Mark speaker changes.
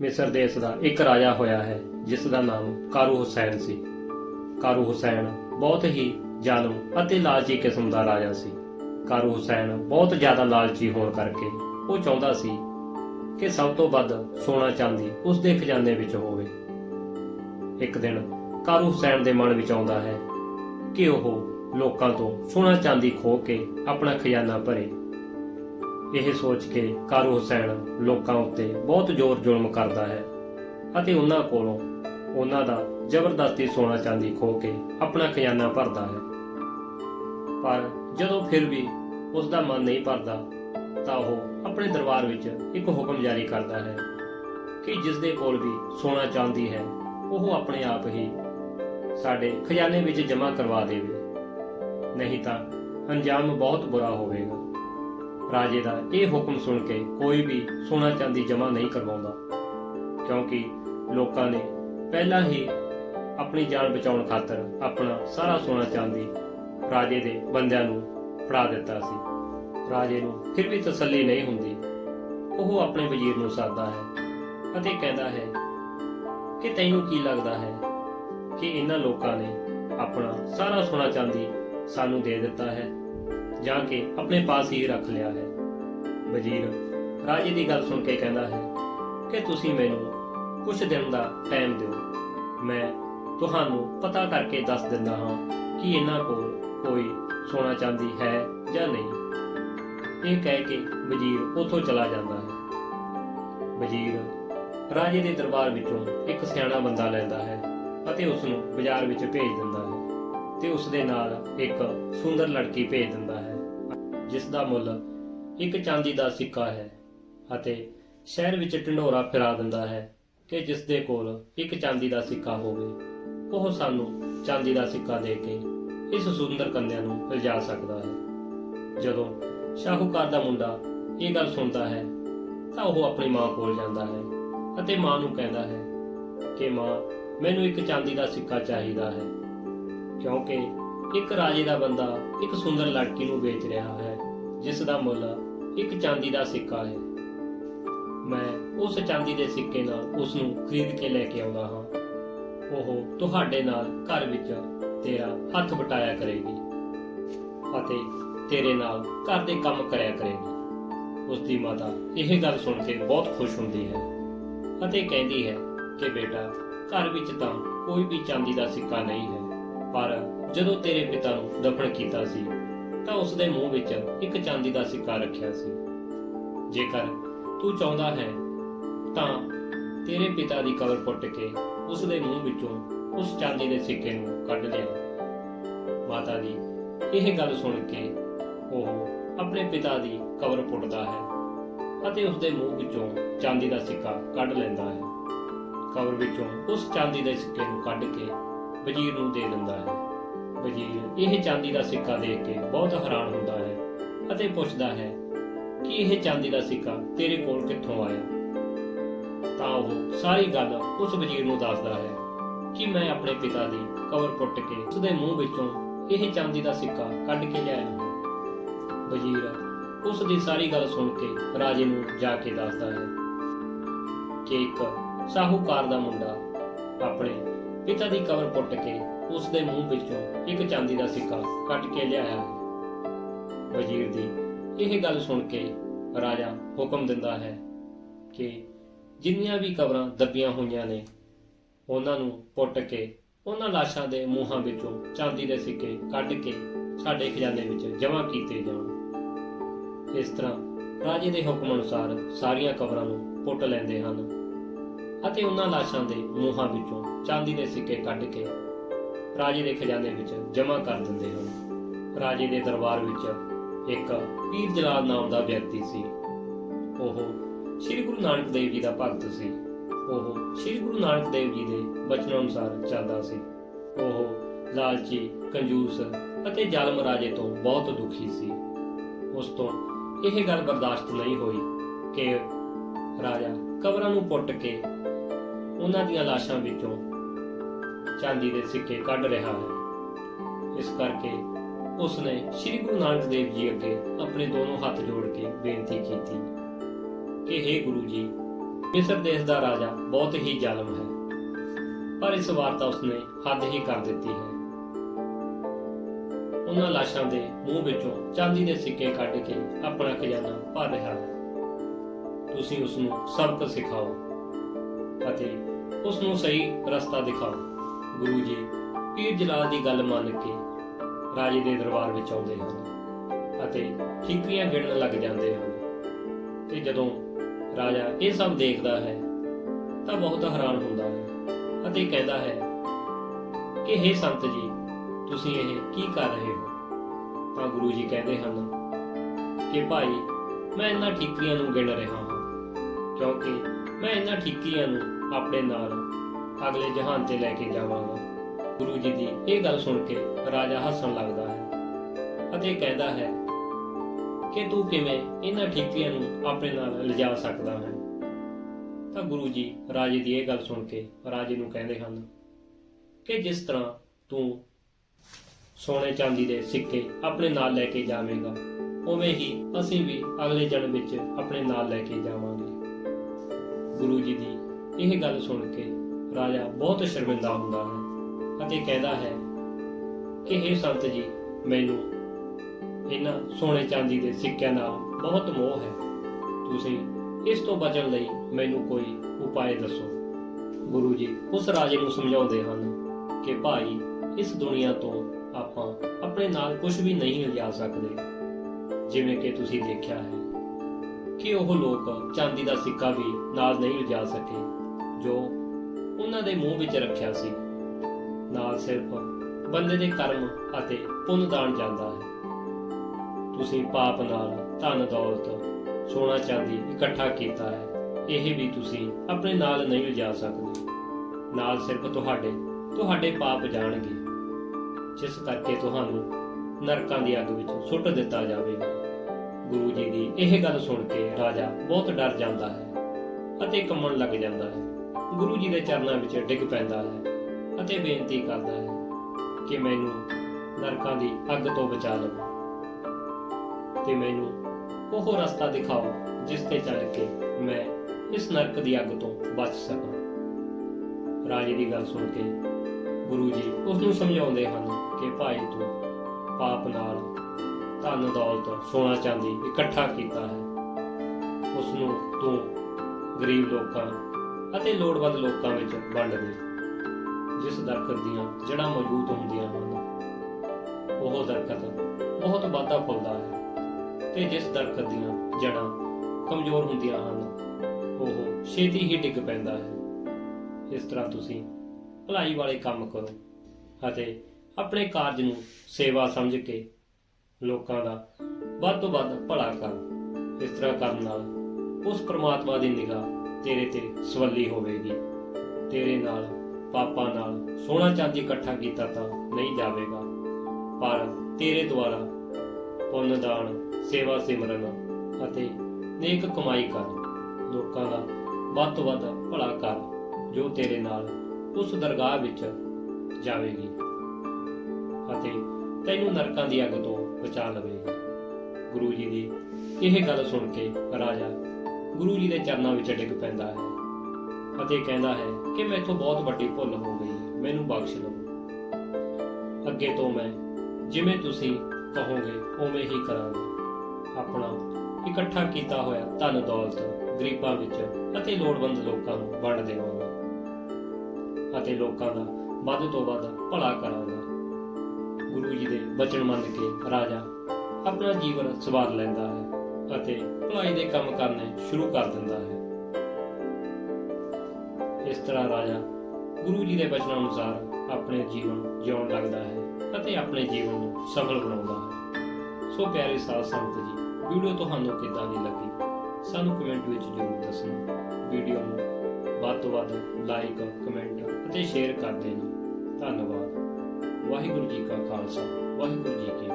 Speaker 1: ਮਿਸਰ ਦੇਸ਼ ਦਾ ਇੱਕ ਰਾਜਾ ਹੋਇਆ ਹੈ, ਜਿਸ ਦਾ ਨਾਮ ਕਾਰੂ ਹੁਸੈਨ ਸੀ। ਕਾਰੂ ਹੁਸੈਨ ਬਹੁਤ ਹੀ ਜ਼ਾਲਮ ਅਤੇ ਲਾਲਚੀ ਕਿਸਮ ਦਾ ਰਾਜਾ ਸੀ। ਕਾਰੂ ਹੁਸੈਨ ਬਹੁਤ ਜ਼ਿਆਦਾ ਲਾਲਚੀ ਹੋਣ ਕਰਕੇ ਉਹ ਚਾਹੁੰਦਾ ਸੀ ਕਿ ਸਭ ਤੋਂ ਵੱਧ ਸੋਨਾ ਚਾਂਦੀ ਉਸ ਦੇ ਖਜ਼ਾਨੇ ਵਿੱਚ ਹੋਵੇ। ਇੱਕ ਦਿਨ ਕਾਰੂ ਹੁਸੈਨ ਦੇ ਮਨ ਵਿੱਚ ਆਉਂਦਾ ਹੈ ਕਿ ਉਹ ਲੋਕਾਂ ਤੋਂ ਸੋਨਾ ਚਾਂਦੀ ਖੋਹ ਕੇ ਆਪਣਾ ਖਜ਼ਾਨਾ ਭਰੇ। ਇਹ ਸੋਚ ਕੇ ਕਾਰੂ ਹੁਸੈਨ ਲੋਕਾਂ ਉੱਤੇ ਬਹੁਤ ਜ਼ੋਰ ਜ਼ੁਲਮ ਕਰਦਾ ਹੈ ਅਤੇ ਉਹਨਾਂ ਕੋਲੋਂ ਉਹਨਾਂ ਦਾ ਜ਼ਬਰਦਸਤੀ ਸੋਨਾ ਚਾਂਦੀ ਖੋਹ ਕੇ ਆਪਣਾ ਖਜ਼ਾਨਾ ਭਰਦਾ ਹੈ। ਪਰ ਜਦੋਂ ਫਿਰ ਵੀ ਉਸ ਦਾ ਮਨ ਨਹੀਂ ਭਰਦਾ, ਤਾਂ ਉਹ ਆਪਣੇ ਦਰਬਾਰ ਵਿੱਚ ਇੱਕ ਹੁਕਮ ਜਾਰੀ ਕਰਦਾ ਹੈ ਕਿ ਜਿਸ ਦੇ ਕੋਲ ਵੀ ਸੋਨਾ ਚਾਂਦੀ ਹੈ, ਉਹ ਆਪਣੇ ਆਪ ਹੀ ਸਾਡੇ ਖਜ਼ਾਨੇ ਵਿੱਚ ਜਮ੍ਹਾਂ ਕਰਵਾ ਦੇਵੇ। ਨਹੀਂ ਤਾਂ ਅੰਜਾਮ ਬਹੁਤ ਬੁਰਾ ਹੋਵੇਗਾ। ਰਾਜੇ ਦਾ ਇਹ ਹੁਕਮ ਸੁਣ ਕੇ ਕੋਈ ਵੀ ਸੋਨਾ ਚਾਂਦੀ ਜਮ੍ਹਾਂ ਨਹੀਂ ਕਰਵਾਉਂਦਾ, ਕਿਉਂਕਿ ਲੋਕਾਂ ਨੇ ਪਹਿਲਾਂ ਹੀ ਆਪਣੀ ਜਾਨ ਬਚਾਉਣ ਖਾਤਰ ਆਪਣਾ ਸਾਰਾ ਸੋਨਾ ਚਾਂਦੀ ਰਾਜੇ ਦੇ ਬੰਦਿਆਂ ਨੂੰ ਫੜਾ ਦਿੱਤਾ ਸੀ। ਰਾਜੇ ਨੂੰ ਫਿਰ ਵੀ ਤਸੱਲੀ ਨਹੀਂ ਹੁੰਦੀ। ਉਹ ਆਪਣੇ ਵਜ਼ੀਰ ਨੂੰ ਸਾਧਦਾ ਹੈ ਅਤੇ ਕਹਿੰਦਾ ਹੈ ਕਿ ਤੈਨੂੰ ਕੀ ਲੱਗਦਾ ਹੈ ਕਿ ਇਹਨਾਂ ਲੋਕਾਂ ਨੇ ਆਪਣਾ ਸਾਰਾ ਸੋਨਾ ਚਾਂਦੀ ਸਾਨੂੰ ਦੇ ਦਿੱਤਾ ਹੈ? ਜਾ ਕੇ ਆਪਣੇ ਪਾਸ ਹੀ ਰੱਖ ਲਿਆ ਹੈ। ਵਜ਼ੀਰ ਰਾਜੇ ਦੀ ਗੱਲ ਸੁਣ ਕੇ ਕਹਿੰਦਾ ਹੈ ਕਿ ਤੁਸੀਂ ਮੈਨੂੰ ਕੁਝ ਦਿਨ ਦਾ ਟਾਈਮ ਦਿਓ। ਮੈਂ ਤੁਹਾਨੂੰ ਪਤਾ ਕਰਕੇ ਦੱਸ ਦਿੰਦਾ ਹਾਂ ਕਿ ਇਹਨਾਂ ਕੋਲ ਕੋਈ ਸੋਨਾ ਚਾਂਦੀ ਹੈ ਜਾਂ ਨਹੀਂ। ਇਹ ਕਹਿ ਕੇ ਵਜ਼ੀਰ ਉੱਥੋਂ ਚਲਾ ਜਾਂਦਾ ਹੈ। ਵਜ਼ੀਰ ਰਾਜੇ ਦੇ ਦਰਬਾਰ ਵਿੱਚੋਂ ਇੱਕ ਸਿਆਣਾ ਬੰਦਾ ਲੈਂਦਾ ਹੈ ਅਤੇ ਉਸ ਨੂੰ ਬਾਜ਼ਾਰ ਵਿੱਚ ਭੇਜ ਦਿੰਦਾ ਹੈ ਤੇ ਉਸ ਦੇ ਨਾਲ ਇੱਕ ਸੁੰਦਰ ਲੜਕੀ ਭੇਜ ਦਿੰਦਾ ਹੈ। ਜਿਸ ਦਾ ਮੁੱਲ ਇੱਕ ਚਾਂਦੀ ਦਾ ਸਿੱਕਾ ਹੈ ਅਤੇ ਸ਼ਹਿਰ ਵਿੱਚ ਢੰਡੋਰਾ ਫਿਰਾ ਦਿੰਦਾ ਹੈ ਕਿ ਜਿਸ ਦੇ ਕੋਲ ਇੱਕ ਚਾਂਦੀ ਦਾ ਸਿੱਕਾ ਹੋਵੇ, ਉਹ ਸਾਨੂੰ ਚਾਂਦੀ ਦਾ ਸਿੱਕਾ ਦੇ ਕੇ ਇਸ ਸੁੰਦਰ ਕੰਨਿਆ ਨੂੰ ਲਿਜਾ ਸਕਦਾ ਹੈ। ਜਦੋਂ ਸ਼ਾਹੂਕਾਰ ਦਾ ਮੁੰਡਾ ਇਹ ਗੱਲ ਸੁਣਦਾ ਹੈ, ਤਾਂ ਉਹ ਆਪਣੀ ਮਾਂ ਕੋਲ ਜਾਂਦਾ ਹੈ ਅਤੇ ਮਾਂ ਨੂੰ ਕਹਿੰਦਾ ਹੈ ਕਿ ਮਾਂ, ਮੈਨੂੰ ਇੱਕ ਚਾਂਦੀ ਦਾ ਸਿੱਕਾ ਚਾਹੀਦਾ ਹੈ, ਕਿਉਂਕਿ ਇੱਕ ਰਾਜੇ ਦਾ ਬੰਦਾ ਇੱਕ ਸੁੰਦਰ ਲੜਕੀ ਨੂੰ ਵੇਚ ਰਿਹਾ ਹੈ। ਜਿਸ ਦਾ ਮੁੱਲ ਇੱਕ ਚਾਂਦੀ ਦਾ ਸਿੱਕਾ ਹੈ। ਮੈਂ ਉਸ ਚਾਂਦੀ ਦੇ ਸਿੱਕੇ ਨਾਲ ਉਸ ਨੂੰ ਖਰੀਦ ਕੇ ਲੈ ਕੇ ਆਉਂਦਾ ਹਾਂ। ਉਹ ਤੁਹਾਡੇ ਨਾਲ ਘਰ ਵਿੱਚ ਤੇਰਾ ਹੱਥ ਵਟਾਇਆ ਕਰੇਗੀ ਅਤੇ ਤੇਰੇ ਨਾਲ ਘਰ ਦੇ ਕੰਮ ਕਰਿਆ ਕਰੇਗੀ। ਉਸ ਦੀ ਮਾਤਾ ਇਹ ਗੱਲ ਸੁਣ ਕੇ ਬਹੁਤ ਖੁਸ਼ ਹੁੰਦੀ ਹੈ ਅਤੇ ਕਹਿੰਦੀ ਹੈ ਕਿ ਬੇਟਾ, ਘਰ ਵਿੱਚ ਤਾਂ ਕੋਈ ਵੀ ਚਾਂਦੀ ਦਾ ਸਿੱਕਾ ਨਹੀਂ ਹੈ, ਪਰ ਜਦੋਂ ਤੇਰੇ ਪਿਤਾ ਨੂੰ ਦਫਨ ਕੀਤਾ ਸੀ ਤਾਂ ਉਸ ਦੇ ਮੂੰਹ ਵਿੱਚ ਇੱਕ ਚਾਂਦੀ ਦਾ ਸਿੱਕਾ ਰੱਖਿਆ ਸੀ। ਜੇਕਰ ਤੂੰ ਚਾਹੁੰਦਾ ਹੈ, ਤਾਂ ਤੇਰੇ ਪਿਤਾ ਦੀ ਕਬਰ ਪੁੱਟ ਕੇ ਉਸ ਦੇ ਮੂੰਹ ਵਿੱਚੋਂ ਉਸ ਚਾਂਦੀ ਦੇ ਸਿੱਕੇ ਨੂੰ ਕੱਢ ਲਿਆ। ਮਾਤਾ ਦੀ ਇਹ ਗੱਲ ਸੁਣ ਕੇ ਉਹ ਆਪਣੇ ਪਿਤਾ ਦੀ ਕਬਰ ਪੁੱਟਦਾ ਹੈ ਅਤੇ ਉਸ ਦੇ ਮੂੰਹ ਵਿੱਚੋਂ ਚਾਂਦੀ ਦਾ ਸਿੱਕਾ ਕੱਢ ਲੈਂਦਾ ਹੈ। ਕਬਰ ਵਿੱਚੋਂ ਉਸ ਚਾਂਦੀ ਦੇ ਸਿੱਕੇ ਨੂੰ ਕੱਢ ਕੇ ਵਜ਼ੀਰ ਨੂੰ ਦੇ ਦਿੰਦਾ ਹੈ। ਵਜ਼ੀਰ ਇਹ ਚਾਂਦੀ ਦਾ ਸਿੱਕਾ ਦੇਖ ਕੇ ਬਹੁਤ ਹੈਰਾਨ ਹੁੰਦਾ ਹੈ ਅਤੇ ਪੁੱਛਦਾ ਹੈ, ਕਿ ਇਹ ਚਾਂਦੀ ਦਾ ਸਿੱਕਾ ਤੇਰੇ ਕੋਲ ਕਿੱਥੋਂ ਆਇਆ? ਤਾਂ ਉਹ ਸਾਰੀ ਗੱਲ ਉਸ ਵਜ਼ੀਰ ਨੂੰ ਦੱਸਦਾ ਹੈ ਕਿ ਮੈਂ ਆਪਣੇ ਪਿਤਾ ਦੀ ਕਬਰ ਪੁੱਟ ਕੇ ਉਸ ਦੇ ਮੂੰਹ ਵਿੱਚੋਂ ਇਹ ਚਾਂਦੀ ਦਾ ਸਿੱਕਾ ਕੱਢ ਕੇ ਲਿਆਇਆ ਹਾਂ। ਵਜ਼ੀਰ ਉਸ ਦੀ ਸਾਰੀ ਗੱਲ ਸੁਣ ਕੇ ਰਾਜੇ ਨੂੰ ਜਾ ਕੇ ਦੱਸਦਾ ਹੈ ਕਿ ਇੱਕ ਸਾਹੂਕਾਰ ਦਾ ਮੁੰਡਾ ਆਪਣੇ ਪਿਤਾ ਦੀ ਕਬਰ ਪੁੱਟ ਕੇ ਉਸ ਦੇ ਮੂੰਹ ਵਿੱਚੋਂ ਇੱਕ ਚਾਂਦੀ ਦਾ ਸਿੱਕਾ ਕੱਢ ਕੇ ਲਿਆਇਆ। ਹੈ ਵਜ਼ੀਰ ਦੀ ਇਹ ਗੱਲ ਸੁਣ ਕੇ ਰਾਜਾ ਹੁਕਮ ਦਿੰਦਾ ਹੈ ਕਿ ਜਿੰਨੀਆਂ ਵੀ ਕਬਰਾਂ ਦੱਬੀਆਂ ਹੋਈਆਂ ਨੇ, ਉਹਨਾਂ ਨੂੰ ਪੁੱਟ ਕੇ ਉਹਨਾਂ ਲਾਸ਼ਾਂ ਦੇ ਮੂੰਹਾਂ ਵਿੱਚੋਂ ਚਾਂਦੀ ਦੇ ਸਿੱਕੇ ਕੱਢ ਕੇ ਸਾਡੇ ਖਜ਼ਾਨੇ ਵਿੱਚ ਜਮ੍ਹਾਂ ਕੀਤੇ ਜਾਣ। ਇਸ ਤਰ੍ਹਾਂ ਰਾਜੇ ਦੇ ਹੁਕਮ ਅਨੁਸਾਰ ਸਾਰੀਆਂ ਕਬਰਾਂ ਨੂੰ ਪੁੱਟ ਲੈਂਦੇ ਹਨ ਅਤੇ ਉਹਨਾਂ ਲਾਸ਼ਾਂ ਦੇ ਮੂੰਹਾਂ ਵਿੱਚੋਂ ਚਾਂਦੀ ਦੇ ਸਿੱਕੇ ਕੱਢ ਕੇ ਰਾਜੇ ਦੇ ਖਜ਼ਾਨੇ ਵਿੱਚ ਜਮ੍ਹਾਂ ਕਰ ਦਿੰਦੇ ਹਨ। ਰਾਜੇ ਦੇ ਦਰਬਾਰ ਵਿੱਚ ਇੱਕ ਪੀਰ ਜਲਾਲ ਨਾਮ ਦਾ ਵਿਅਕਤੀ ਸੀ। ਉਹ ਸ੍ਰੀ ਗੁਰੂ ਨਾਨਕ ਦੇਵ ਜੀ ਦਾ ਭਗਤ ਸੀ। ਉਹ ਸ੍ਰੀ ਗੁਰੂ ਨਾਨਕ ਦੇਵ ਜੀ ਦੇ ਬਚਨਾਂ ਅਨੁਸਾਰ ਚੱਲਦਾ ਸੀ। ਉਹ ਲਾਲਚੀ, ਕੰਜੂਸ ਅਤੇ ਜ਼ਾਲਮ ਰਾਜੇ ਤੋਂ ਬਹੁਤ ਦੁਖੀ ਸੀ। ਉਸ ਤੋਂ ਇਹ ਗੱਲ ਬਰਦਾਸ਼ਤ ਨਹੀਂ ਹੋਈ ਕਿ ਰਾਜਾ ਕਬਰਾਂ ਨੂੰ ਪੁੱਟ ਕੇ ਉਹਨਾਂ ਦੀਆਂ ਲਾਸ਼ਾਂ ਵਿੱਚੋਂ ਚਾਂਦੀ ਦੇ ਸਿੱਕੇ ਕੱਢ ਰਿਹਾ ਹੈ। ਇਸ ਕਰਕੇ ਉਸਨੇ ਸ੍ਰੀ ਗੁਰੂ ਨਾਨਕ ਦੇਵ ਜੀ ਅੱਗੇ ਆਪਣੇ ਦੋਨੋਂ ਹੱਥ ਜੋੜ ਕੇ ਬੇਨਤੀ ਕੀਤੀ ਕਿ हे ਗੁਰੂ ਜੀ, ਮਿਸਰ ਦੇਸ਼ ਦਾ ਰਾਜਾ ਬਹੁਤ ਹੀ ਜ਼ਾਲਮ ਹੈ, ਪਰ ਇਸ ਵਾਰ ਤਾਂ ਉਸਨੇ ਹੱਦ ਹੀ ਕਰ ਦਿੱਤੀ ਹੈ। ਉਹਨਾਂ ਲਾਸ਼ਾਂ ਦੇ ਮੂੰਹ ਵਿੱਚੋਂ ਚਾਂਦੀ ਦੇ ਸਿੱਕੇ ਕੱਢ ਕੇ ਆਪਣਾ ਖਜ਼ਾਨਾ ਭਰ ਰਿਹਾ ਹੈ। ਤੁਸੀਂ ਉਸ ਨੂੰ ਸਬਕ ਸਿਖਾਓ ਅਤੇ ਉਸ ਨੂੰ ਸਹੀ ਰਸਤਾ ਦਿਖਾਓ। ਗੁਰੂ ਜੀ, ਪੀਰ ਜਲਾਲ ਦੀ ਗੱਲ ਮੰਨ ਕੇ ਰਾਜੇ ਦੇ ਦਰਬਾਰ ਵਿੱਚ ਆਉਂਦੇ ਹਨ ਅਤੇ ਠੀਕਰੀਆਂ ਗਿਣਨ ਲੱਗ ਜਾਂਦੇ ਹਨ ਤੇ ਜਦੋਂ ਰਾਜਾ ਇਹ ਸਭ ਦੇਖਦਾ ਹੈ, ਤਾਂ ਬਹੁਤ ਹੈਰਾਨ ਹੁੰਦਾ ਹੈ ਅਤੇ ਕਹਿੰਦਾ ਹੈ ਕਿ हे ਸੰਤ ਜੀ, ਤੁਸੀਂ ਇਹ ਕੀ ਕਰ ਰਹੇ ਹੋ? ਤਾਂ ਗੁਰੂ ਜੀ ਕਹਿੰਦੇ ਹਨ ਕਿ, ਭਾਈ, ਮੈਂ ਇਹਨਾਂ ਠੀਕਰੀਆਂ ਨੂੰ ਗਿਣ ਰਿਹਾ ਹਾਂ, ਕਿਉਂਕਿ ਮੈਂ ਇਹਨਾਂ ਠੀਕਰੀਆਂ ਨੂੰ ਆਪਣੇ ਨਾਲ ਅਗਲੇ ਜਹਾਨ ਤੇ ਲੈ ਕੇ ਜਾਵਾਂਗਾ। ਗੁਰੂ ਜੀ ਦੀ ਇਹ ਗੱਲ ਸੁਣ ਕੇ ਰਾਜਾ ਹੱਸਣ ਲੱਗਦਾ ਹੈ ਅਤੇ ਕਹਿੰਦਾ ਹੈ ਕਿ ਤੂੰ ਕਿਵੇਂ ਇਹਨਾਂ ਠੀਕਰੀਆਂ ਨੂੰ ਆਪਣੇ ਨਾਲ ਲਿਜਾ ਸਕਦਾ ਹੈ? ਤਾਂ ਗੁਰੂ ਜੀ ਰਾਜੇ ਦੀ ਇਹ ਗੱਲ ਸੁਣ ਕੇ ਰਾਜੇ ਨੂੰ ਕਹਿੰਦੇ ਹਨ ਕਿ ਜਿਸ ਤਰ੍ਹਾਂ ਤੂੰ ਸੋਨੇ ਚਾਂਦੀ ਦੇ ਸਿੱਕੇ ਆਪਣੇ ਨਾਲ ਲੈ ਕੇ ਜਾਵੇਂਗਾ, ਉਵੇਂ ਹੀ ਅਸੀਂ ਵੀ ਅਗਲੇ ਜਨਮ ਵਿੱਚ ਆਪਣੇ ਨਾਲ ਲੈ ਕੇ ਜਾਵਾਂਗੇ। ਗੁਰੂ ਜੀ ਦੀ ਇਹ ਗੱਲ ਸੁਣ ਕੇ ਰਾਜਾ ਬਹੁਤ ਸ਼ਰਮਿੰਦਾ ਹੁੰਦਾ ਹੈ ਅਤੇ ਕਹਿੰਦਾ ਹੈ ਕਿ हे ਸੰਤ ਜੀ, ਮੈਨੂੰ ਇਹਨਾਂ ਸੋਨੇ ਚਾਂਦੀ ਦੇ ਸਿੱਕਿਆਂ ਨਾਲ ਬਹੁਤ ਮੋਹ ਹੈ। ਤੁਸੀਂ ਇਸ ਤੋਂ ਬਚਣ ਲਈ ਮੈਨੂੰ ਕੋਈ ਉਪਾਅ ਦੱਸੋ। ਗੁਰੂ ਜੀ ਉਸ ਰਾਜੇ ਨੂੰ ਸਮਝਾਉਂਦੇ ਹਨ ਕਿ ਭਾਈ, ਇਸ ਦੁਨੀਆ ਤੋਂ ਆਪਾਂ ਆਪਣੇ ਨਾਲ ਕੁਝ ਵੀ ਨਹੀਂ ਲਿਜਾ ਸਕਦੇ। ਜਿਵੇਂ ਕਿ ਤੁਸੀਂ ਦੇਖਿਆ ਹੈ ਕਿ ਉਹ ਲੋਕ ਚਾਂਦੀ ਦਾ ਸਿੱਕਾ ਵੀ ਨਾਲ ਨਹੀਂ ਲਿਜਾ ਸਕੇ, ਜੋ ਉਹਨਾਂ ਦੇ ਮੂੰਹ ਵਿੱਚ ਰੱਖਿਆ ਸੀ। ਨਾਲ ਸਿਰਫ ਬੰਦੇ ਦੇ ਕਰਮ ਅਤੇ ਪੁੰਨ ਦਾਨ ਜਾਂਦਾ ਹੈ। ਤੁਸੀਂ ਪਾਪ ਨਾਲ ਧਨ ਦੌਲਤ ਸੋਨਾ ਚਾਂਦੀ ਇਕੱਠਾ ਕੀਤਾ ਹੈ। ਇਹ ਵੀ ਤੁਸੀਂ ਆਪਣੇ ਨਾਲ ਨਹੀਂ ਲਿਜਾ ਸਕਦੇ। ਨਾਲ ਸਿਰਫ ਤੁਹਾਡੇ ਤੁਹਾਡੇ ਪਾਪ ਜਾਣਗੇ। ਜਿਸ ਕਰਕੇ ਤੁਹਾਨੂੰ ਨਰਕਾਂ ਦੀ ਅੱਗ ਵਿੱਚ ਸੁੱਟ ਦਿੱਤਾ ਜਾਵੇਗਾ। ਗੁਰੂ ਜੀ ਦੀ ਇਹ ਗੱਲ ਸੁਣ ਕੇ ਰਾਜਾ ਬਹੁਤ ਡਰ ਜਾਂਦਾ ਹੈ ਅਤੇ ਕੰਮਣ ਲੱਗ ਜਾਂਦਾ ਹੈ। ਗੁਰੂ ਜੀ ਦੇ ਚਰਨਾਂ ਵਿੱਚ ਡਿੱਗ ਪੈਂਦਾ ਹੈ ਅਤੇ ਬੇਨਤੀ ਕਰਦਾ ਹੈ ਕਿ ਮੈਨੂੰ ਨਰਕਾਂ ਦੀ ਅੱਗ ਤੋਂ ਬਚਾ ਲਵੋ ਤੇ ਮੈਨੂੰ ਉਹ ਰਸਤਾ ਦਿਖਾਓ ਜਿਸ ਤੇ ਚੱਲ ਕੇ ਮੈਂ ਇਸ ਨਰਕ ਦੀ ਅੱਗ ਤੋਂ ਬਚ ਸਕਾਂ। ਰਾਜੇ ਦੀ ਗੱਲ ਸੁਣ ਕੇ ਗੁਰੂ ਜੀ ਉਸ ਨੂੰ ਸਮਝਾਉਂਦੇ ਹਨ ਕਿ ਭਾਈ ਤੂੰ ਪਾਪ ਨਾਲ ਧਨ ਦੌਲਤ ਸੋਨਾ ਚਾਂਦੀ ਇਕੱਠਾ ਕੀਤਾ ਹੈ। ਉਸ ਨੂੰ ਤੂੰ ਗਰੀਬ ਲੋਕਾਂ ਅਤੇ ਲੋੜਵੰਦ ਲੋਕਾਂ ਵਿੱਚ ਵੰਡਦੇ ਜਿਸ ਦਰਖਤ ਦੀਆਂ ਜੜ੍ਹਾਂ ਮਜ਼ਬੂਤ ਹੁੰਦੀਆਂ ਹਨ, ਉਹ ਦਰਖਤ ਬਹੁਤ ਵਾਧਾ ਫੁੱਲਦਾ ਹੈ ਤੇ ਜਿਸ ਦਰਖਤ ਦੀਆਂ ਜੜ੍ਹਾਂ ਕਮਜ਼ੋਰ ਹੁੰਦੀਆਂ ਹਨ, ਉਹ ਛੇਤੀ ਹੀ ਡਿੱਗ ਪੈਂਦਾ ਹੈ। ਇਸ ਤਰ੍ਹਾਂ ਤੁਸੀਂ ਭਲਾਈ ਵਾਲੇ ਕੰਮ ਕਰੋ ਅਤੇ ਆਪਣੇ ਕਾਰਜ ਨੂੰ ਸੇਵਾ ਸਮਝ ਕੇ ਲੋਕਾਂ ਦਾ ਵੱਧ ਤੋਂ ਵੱਧ ਭਲਾ ਕਰੋ। ਇਸ ਤਰ੍ਹਾਂ ਕਰਨ ਨਾਲ ਉਸ ਪ੍ਰਮਾਤਮਾ ਦੀ ਨਿਗਾਹ ਤੇਰੇ ਤੇ ਸਵੱਲੀ ਹੋਵੇਗੀ। ਤੇਰੇ ਨਾਲ, ਪਾਪਾ ਨਾਲ ਸੋਨਾ ਚਾਂਦੀ ਇਕੱਠਾ ਕੀਤਾ ਤਾਂ ਨਹੀਂ ਜਾਵੇਗਾ। ਪਰ ਤੇਰੇ ਦੁਆਰਾ ਪੁੰਨ ਦਾਨ, ਸੇਵਾ ਸਿਮਰਨ ਅਤੇ ਨੇਕ ਕਮਾਈ ਕਰ। ਲੋਕਾਂ ਦਾ ਵੱਧ ਤੋਂ ਵੱਧ ਭਲਾ ਕਰ, ਜੋ ਤੇਰੇ ਨਾਲ ਉਸ ਦਰਗਾਹ ਵਿੱਚ ਜਾਵੇਗੀ ਅਤੇ ਤੈਨੂੰ ਨਰਕਾਂ ਦੀ ਅੱਗ ਤੋਂ ਬਚਾ ਲਵੇਗੀ। ਗੁਰੂ ਜੀ ਦੀ ਇਹ ਗੱਲ ਸੁਣ ਕੇ ਰਾਜਾ ਗੁਰੂ ਜੀ ਦੇ ਚਰਨਾਂ ਵਿੱਚ ਡਿੱਗ ਪੈਂਦਾ ਹੈ ਅਤੇ ਕਹਿੰਦਾ ਹੈ ਕਿ ਮੈਥੋਂ ਬਹੁਤ ਵੱਡੀ ਭੁੱਲ ਹੋ ਗਈ ਹੈ ਮੈਨੂੰ ਬਖਸ਼ ਲਓ ਅੱਗੇ ਤੋਂ ਮੈਂ ਜਿਵੇਂ ਤੁਸੀਂ ਕਹੋਗੇ, ਉਵੇਂ ਹੀ ਕਰਾਂਗਾ। ਆਪਣਾ ਇਕੱਠਾ ਕੀਤਾ ਹੋਇਆ ਧਨ ਦੌਲਤ ਗਰੀਬਾਂ ਵਿੱਚ ਅਤੇ ਲੋੜਵੰਦ ਲੋਕਾਂ ਨੂੰ ਵੰਡ ਦੇਵਾਂਗਾ ਅਤੇ ਲੋਕਾਂ ਦਾ ਵੱਧ ਤੋਂ ਵੱਧ ਭਲਾ ਕਰਾਂਗਾ। ਗੁਰੂ ਜੀ ਦੇ ਬਚਨ ਮੰਨ ਕੇ ਰਾਜਾ ਆਪਣਾ ਜੀਵਨ ਸਵਾਰ ਲੈਂਦਾ ਹੈ। ਅਤੇ ਭਲਾਈ ਦੇ ਕੰਮ ਕਰਨੇ ਸ਼ੁਰੂ ਕਰ ਦਿੰਦਾ ਹੈ। ਇਸ ਤਰ੍ਹਾਂ ਰਾਜਾ ਗੁਰੂ ਜੀ ਦੇ ਬਚਨਾਂ ਅਨੁਸਾਰ ਆਪਣੇ ਜੀਵਨ ਜਿਉਣ ਲੱਗਦਾ ਹੈ ਅਤੇ ਆਪਣੇ ਜੀਵਨ ਨੂੰ ਸਫਲ ਬਣਾਉਂਦਾ ਹੈ। ਸੋ ਪਿਆਰੇ ਸਾਧ ਸੰਗਤ ਜੀ, ਵੀਡੀਓ ਤੁਹਾਨੂੰ ਕਿੱਦਾਂ ਦੀ ਲੱਗੀ? ਸਾਨੂੰ ਕਮੈਂਟ ਵਿੱਚ ਜ਼ਰੂਰ ਦੱਸਣਾ। ਵੀਡੀਓ ਨੂੰ ਵੱਧ ਤੋਂ ਵੱਧ ਲਾਈਕ, ਕਮੈਂਟ ਅਤੇ ਸ਼ੇਅਰ ਕਰ ਦੇਣਾ। ਧੰਨਵਾਦ। ਵਾਹਿਗੁਰੂ ਜੀ ਕਾ ਖਾਲਸਾ, ਵਾਹਿਗੁਰੂ ਜੀ ਕੀ